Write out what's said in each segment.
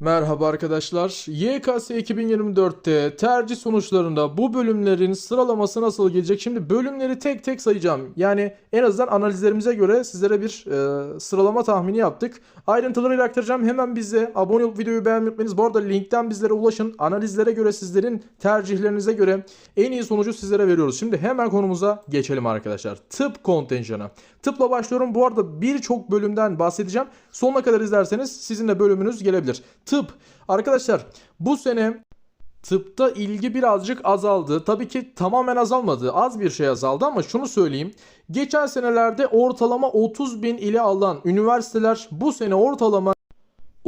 Merhaba arkadaşlar. YKS 2024'te tercih sonuçlarında bu bölümlerin sıralaması nasıl gelecek? Şimdi bölümleri tek tek sayacağım. Yani en azından analizlerimize göre sizlere bir e, sıralama tahmini yaptık. Ayrıntılarıyla aktaracağım. Hemen bize abone olup videoyu beğenmeyi unutmayınız. Bu arada linkten bizlere ulaşın. Analizlere göre sizlerin tercihlerinize göre en iyi sonucu sizlere veriyoruz. Şimdi hemen konumuza geçelim arkadaşlar. Tıp kontenjanı. Tıpla başlıyorum. Bu arada birçok bölümden bahsedeceğim. Sonuna kadar izlerseniz sizin de bölümünüz gelebilir. Tıp. Arkadaşlar bu sene tıpta ilgi birazcık azaldı. Tabii ki tamamen azalmadı. Az bir şey azaldı ama şunu söyleyeyim. Geçen senelerde ortalama 30 bin ile alan üniversiteler bu sene ortalama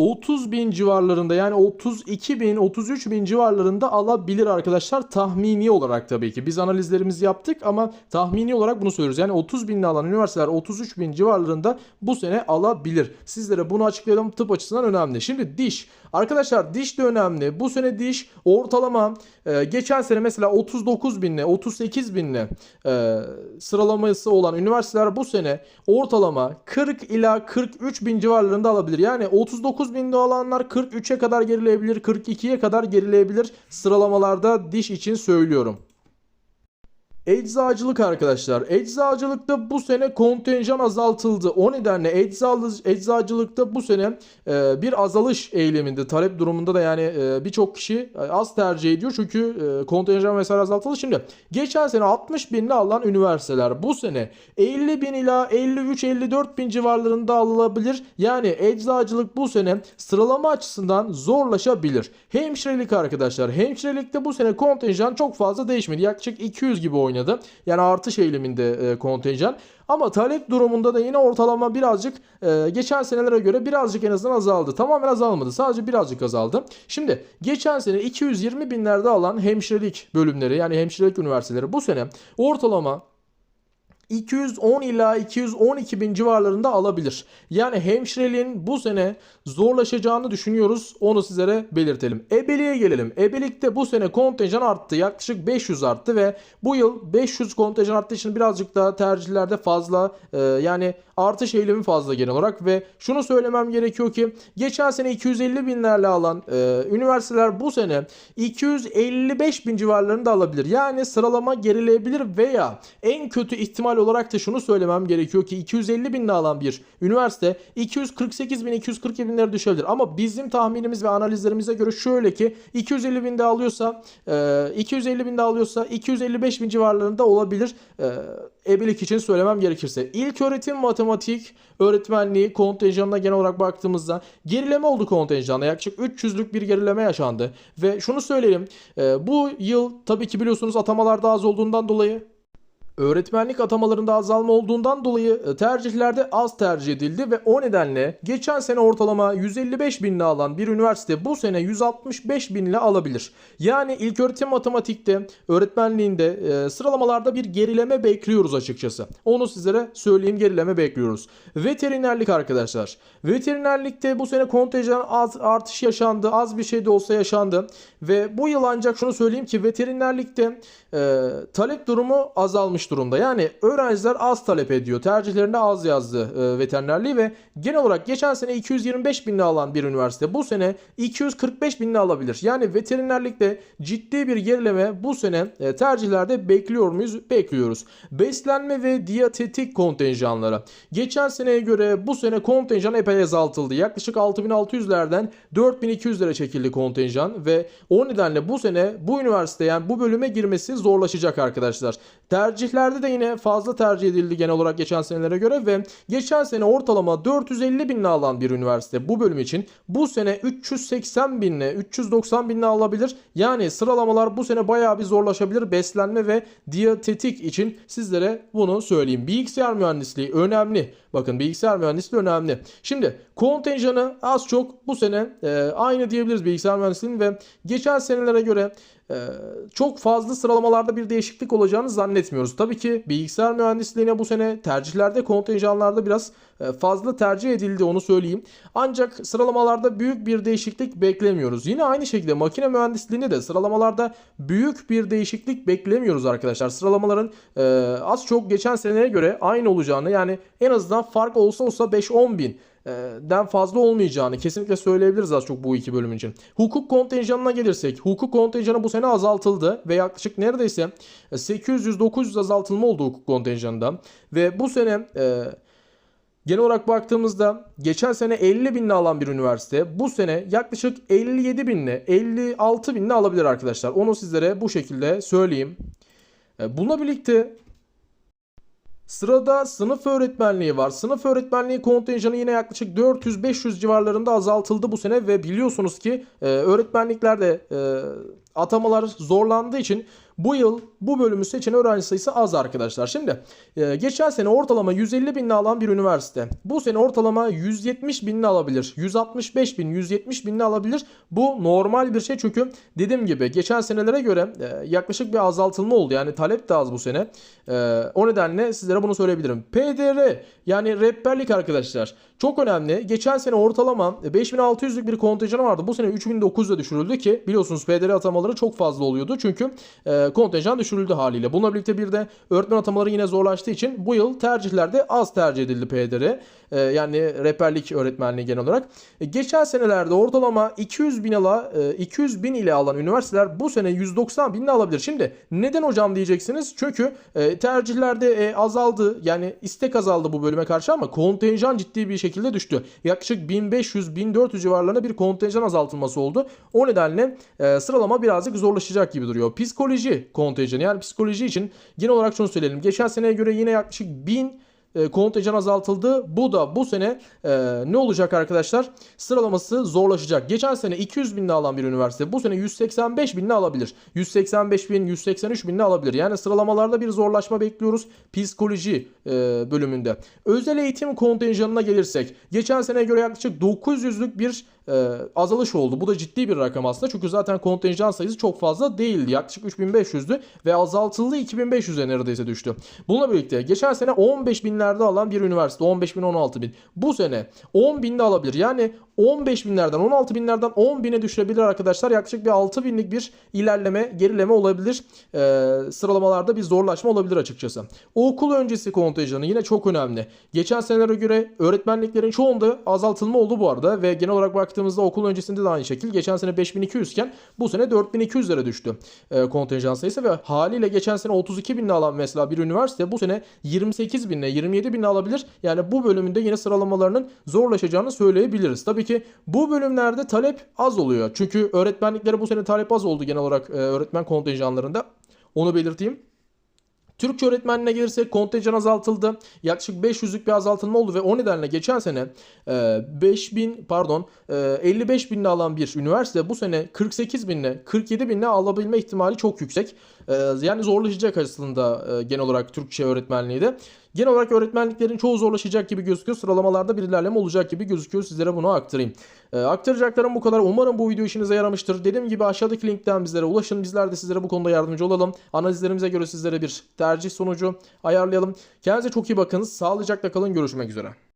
30 bin civarlarında yani 32 bin 33 bin civarlarında alabilir arkadaşlar tahmini olarak tabii ki. Biz analizlerimizi yaptık ama tahmini olarak bunu söylüyoruz. Yani 30 binli alan üniversiteler 33 bin civarlarında bu sene alabilir. Sizlere bunu açıklayalım tıp açısından önemli. Şimdi diş arkadaşlar diş de önemli bu sene diş ortalama e, geçen sene mesela 39 binle 38 binle e, sıralaması olan üniversiteler bu sene ortalama 40 ila 43 bin civarlarında alabilir yani 39 binde alanlar 43'e kadar gerileyebilir 42'ye kadar gerileyebilir sıralamalarda diş için söylüyorum. Eczacılık arkadaşlar. Eczacılıkta bu sene kontenjan azaltıldı. O nedenle eczalı, eczacılıkta bu sene e, bir azalış eğiliminde. Talep durumunda da yani e, birçok kişi e, az tercih ediyor. Çünkü e, kontenjan vesaire azaltıldı. Şimdi geçen sene 60 binli alan üniversiteler bu sene 50 bin ila 53-54 bin civarlarında alınabilir. Yani eczacılık bu sene sıralama açısından zorlaşabilir. Hemşirelik arkadaşlar. Hemşirelikte bu sene kontenjan çok fazla değişmedi. Yaklaşık 200 gibi oynadı. Yani artış eğiliminde e, kontenjan. Ama talep durumunda da yine ortalama birazcık e, geçen senelere göre birazcık en azından azaldı. Tamamen azalmadı. Sadece birazcık azaldı. Şimdi geçen sene 220 binlerde alan hemşirelik bölümleri yani hemşirelik üniversiteleri bu sene ortalama 210 ila 212 bin civarlarında alabilir. Yani hemşireliğin bu sene zorlaşacağını düşünüyoruz. Onu sizlere belirtelim. Ebeliğe gelelim. Ebelikte bu sene kontenjan arttı. Yaklaşık 500 arttı ve bu yıl 500 kontenjan arttığı için birazcık daha tercihlerde fazla e, yani artış eğilimi fazla genel olarak ve şunu söylemem gerekiyor ki geçen sene 250 binlerle alan e, üniversiteler bu sene 255 bin civarlarında alabilir. Yani sıralama gerileyebilir veya en kötü ihtimal olarak da şunu söylemem gerekiyor ki 250 binle alan bir üniversite 248 bin 240 binlere düşebilir. Ama bizim tahminimiz ve analizlerimize göre şöyle ki 250 binde alıyorsa e, 250 binde alıyorsa 255 bin civarlarında olabilir. E, ebelik için söylemem gerekirse. İlk öğretim matematik öğretmenliği kontenjanına genel olarak baktığımızda gerileme oldu kontenjanda. Yaklaşık 300'lük bir gerileme yaşandı. Ve şunu söyleyelim. e, bu yıl tabii ki biliyorsunuz atamalar daha az olduğundan dolayı Öğretmenlik atamalarında azalma olduğundan dolayı e, tercihlerde az tercih edildi ve o nedenle geçen sene ortalama 155 binle alan bir üniversite bu sene 165 binle alabilir. Yani ilköğretim matematikte, öğretmenliğinde e, sıralamalarda bir gerileme bekliyoruz açıkçası. Onu sizlere söyleyeyim gerileme bekliyoruz. Veterinerlik arkadaşlar. Veterinerlikte bu sene kontenjan az artış yaşandı. Az bir şey de olsa yaşandı. Ve bu yıl ancak şunu söyleyeyim ki veterinerlikte e, talep durumu azalmış durumda. Yani öğrenciler az talep ediyor. Tercihlerinde az yazdı e, veterinerliği ve genel olarak geçen sene 225 binli alan bir üniversite bu sene 245 binli alabilir. Yani veterinerlikte ciddi bir gerileme bu sene e, tercihlerde bekliyor muyuz? Bekliyoruz. Beslenme ve diyetetik kontenjanları. Geçen seneye göre bu sene kontenjan epey azaltıldı. Yaklaşık 6600'lerden 4200'lere çekildi kontenjan ve o nedenle bu sene bu üniversite yani bu bölüme girmesi zorlaşacak arkadaşlar. Tercihlerde de yine fazla tercih edildi genel olarak geçen senelere göre ve geçen sene ortalama 450 binle alan bir üniversite bu bölüm için bu sene 380 binle 390 binle alabilir. Yani sıralamalar bu sene bayağı bir zorlaşabilir beslenme ve diyetetik için sizlere bunu söyleyeyim. Bilgisayar mühendisliği önemli. Bakın bilgisayar mühendisliği önemli. Şimdi kontenjanı az çok bu sene e, aynı diyebiliriz bilgisayar mühendisliğinin ve geçen senelere göre çok fazla sıralamalarda bir değişiklik olacağını zannetmiyoruz. Tabii ki bilgisayar mühendisliğine bu sene tercihlerde kontenjanlarda biraz e, fazla tercih edildi onu söyleyeyim. Ancak sıralamalarda büyük bir değişiklik beklemiyoruz. Yine aynı şekilde makine mühendisliğinde de sıralamalarda büyük bir değişiklik beklemiyoruz arkadaşlar. Sıralamaların e, az çok geçen seneye göre aynı olacağını yani en azından fark olsa olsa 5-10 bin den fazla olmayacağını kesinlikle söyleyebiliriz az çok bu iki bölüm için. Hukuk kontenjanına gelirsek hukuk kontenjanı bu sene azaltıldı ve yaklaşık neredeyse 800-900 azaltılma oldu hukuk kontenjanında ve bu sene e, Genel olarak baktığımızda geçen sene 50 binli alan bir üniversite bu sene yaklaşık 57 binli 56 binli alabilir arkadaşlar. Onu sizlere bu şekilde söyleyeyim. E, Bununla birlikte Sırada sınıf öğretmenliği var. Sınıf öğretmenliği kontenjanı yine yaklaşık 400-500 civarlarında azaltıldı bu sene ve biliyorsunuz ki e, öğretmenliklerde e, atamalar zorlandığı için bu yıl bu bölümü seçen öğrenci sayısı az arkadaşlar. Şimdi e, geçen sene ortalama 150 binli alan bir üniversite. Bu sene ortalama 170 binli alabilir. 165 bin, 170 binli alabilir. Bu normal bir şey çünkü dediğim gibi geçen senelere göre e, yaklaşık bir azaltılma oldu. Yani talep de az bu sene. E, o nedenle sizlere bunu söyleyebilirim. PDR yani rehberlik arkadaşlar. Çok önemli. Geçen sene ortalama 5600'lük bir kontenjanı vardı. Bu sene 3900'e düşürüldü ki biliyorsunuz PDR atamaları çok fazla oluyordu. Çünkü e, kontenjan düşürüldü haliyle. Bununla birlikte bir de öğretmen atamaları yine zorlaştığı için bu yıl tercihlerde az tercih edildi PDR. E, yani rehberlik öğretmenliği genel olarak. E, geçen senelerde ortalama 200 bin ala, e, 200 bin ile alan üniversiteler bu sene 190 bin ile alabilir. Şimdi neden hocam diyeceksiniz? Çünkü e, tercihlerde e, azaldı. Yani istek azaldı bu bölüme karşı ama kontenjan ciddi bir şekilde düştü. Yaklaşık 1500-1400 civarlarında bir kontenjan azaltılması oldu. O nedenle e, sıralama birazcık zorlaşacak gibi duruyor. Psikoloji kontenjanı yani psikoloji için genel olarak şunu söyleyelim. Geçen seneye göre yine yaklaşık 1000 e, azaltıldı. Bu da bu sene e, ne olacak arkadaşlar? Sıralaması zorlaşacak. Geçen sene 200 binli alan bir üniversite bu sene 185 binli alabilir. 185 bin, 183 binli alabilir. Yani sıralamalarda bir zorlaşma bekliyoruz psikoloji e, bölümünde. Özel eğitim kontenjanına gelirsek geçen seneye göre yaklaşık 900'lük bir e, azalış oldu. Bu da ciddi bir rakam aslında. Çünkü zaten kontenjan sayısı çok fazla değildi. Yaklaşık 3500'dü ve azaltıldı 2500'e neredeyse düştü. Bununla birlikte geçen sene 15 binlerde alan bir üniversite 15 bin 16 bin. Bu sene 10 binde alabilir. Yani 15 binlerden 16 binlerden 10 bine düşebilir arkadaşlar. Yaklaşık bir 6 binlik bir ilerleme gerileme olabilir. Ee, sıralamalarda bir zorlaşma olabilir açıkçası. Okul öncesi kontenjanı yine çok önemli. Geçen senelere göre öğretmenliklerin çoğunda azaltılma oldu bu arada ve genel olarak baktığımızda okul öncesinde de aynı şekilde geçen sene 5200 iken bu sene 4200'lere düştü e, kontenjan sayısı ve haliyle geçen sene 32 binle alan mesela bir üniversite bu sene 28 binle 27 binle alabilir. Yani bu bölümünde yine sıralamalarının zorlaşacağını söyleyebiliriz. Tabii ki bu bölümlerde talep az oluyor. Çünkü öğretmenliklere bu sene talep az oldu genel olarak e, öğretmen kontenjanlarında. Onu belirteyim. Türkçe öğretmenine gelirsek kontenjan azaltıldı. Yaklaşık 500'lük bir azaltılma oldu ve o nedenle geçen sene e, 5000 pardon e, 55 binle alan bir üniversite bu sene 48 binle 47 binle alabilme ihtimali çok yüksek. E, yani zorlaşacak aslında e, genel olarak Türkçe öğretmenliği de. Genel olarak öğretmenliklerin çoğu zorlaşacak gibi gözüküyor. Sıralamalarda bir ilerleme olacak gibi gözüküyor. Sizlere bunu aktarayım. E, aktaracaklarım bu kadar. Umarım bu video işinize yaramıştır. Dediğim gibi aşağıdaki linkten bizlere ulaşın. Bizler de sizlere bu konuda yardımcı olalım. Analizlerimize göre sizlere bir tercih sonucu ayarlayalım. Kendinize çok iyi bakınız. Sağlıcakla kalın. Görüşmek üzere.